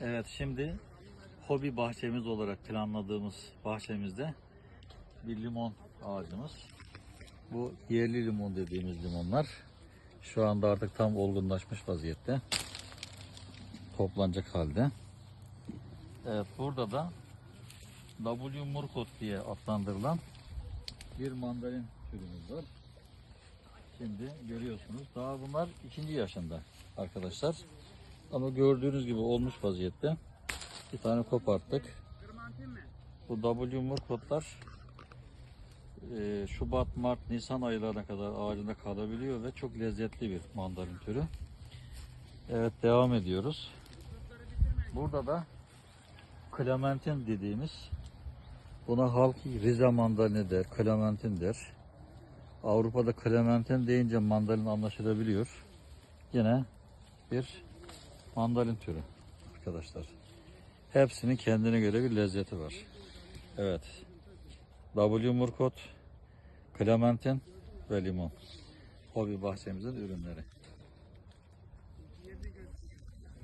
Evet şimdi hobi bahçemiz olarak planladığımız bahçemizde bir limon ağacımız. Bu yerli limon dediğimiz limonlar. Şu anda artık tam olgunlaşmış vaziyette. Toplanacak halde. Evet burada da W Murkot diye adlandırılan bir mandalin türümüz var. Şimdi görüyorsunuz daha bunlar ikinci yaşında arkadaşlar. Ama gördüğünüz gibi olmuş vaziyette. Bir tane koparttık. Bu W Murkotlar e, Şubat, Mart, Nisan aylarına kadar ağacında kalabiliyor ve çok lezzetli bir mandalin türü. Evet devam ediyoruz. Burada da Clementin dediğimiz buna halk Rize mandalini der, Clementin der. Avrupa'da Clementin deyince mandalin anlaşılabiliyor. Yine bir mandalin türü arkadaşlar. Hepsinin kendine göre bir lezzeti var. Evet. W Murkot, Clementin ve limon. Hobi bahçemizin ürünleri.